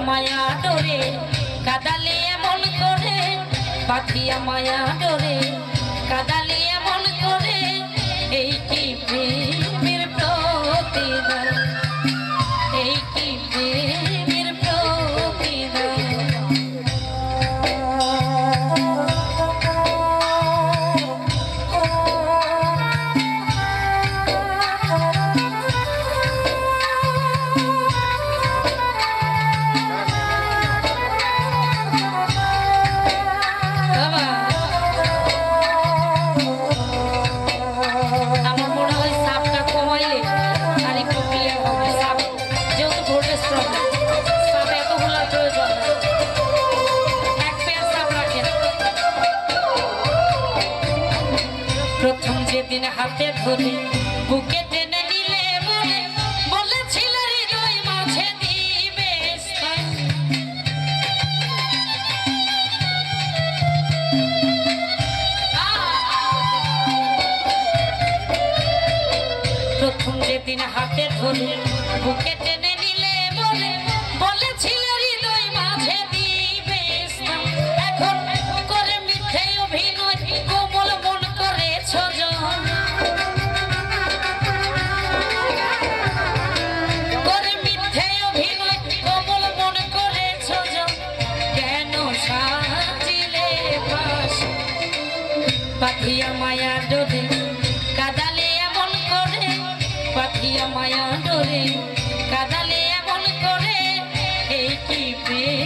মায়া ডোরে কাদালে এমন করে পাখিয়া মায়া ডোরে কাদালে সেদিন হাতে ধরে বুকে টেনে নিলে মনে বলেছিল প্রথম যেদিন হাতে ধরে বুকে baby.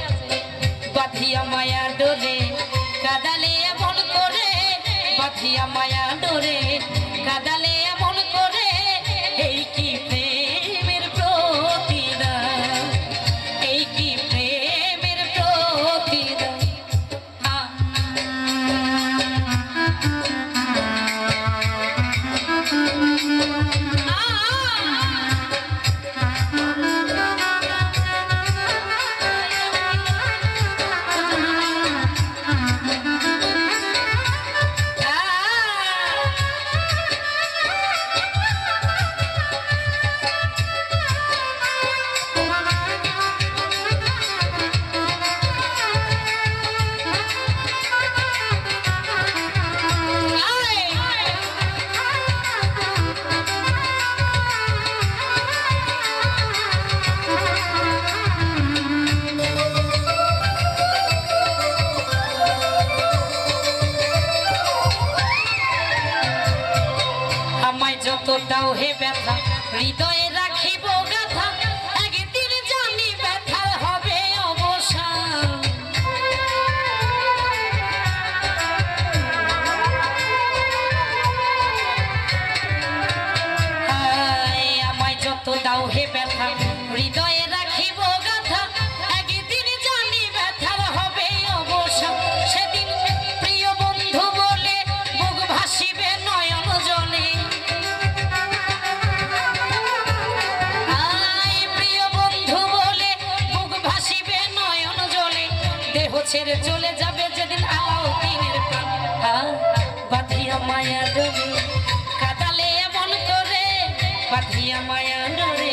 আছে বাথিয়া মায়া ডোরে কাদালে এমন করে বাথিয়া মায়া ডোরে কাদালে দাও হে ব্যথা হৃদয় ছেড়ে চলে যাবে যেদিন আলাউদ্দিনের প্রাণ বাঁধিয়া মায়া ডরে কাদালে এমন করে, বাঁধিয়া মায়া ডরে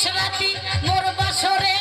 দোষ মোর বাসরে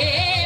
yeah.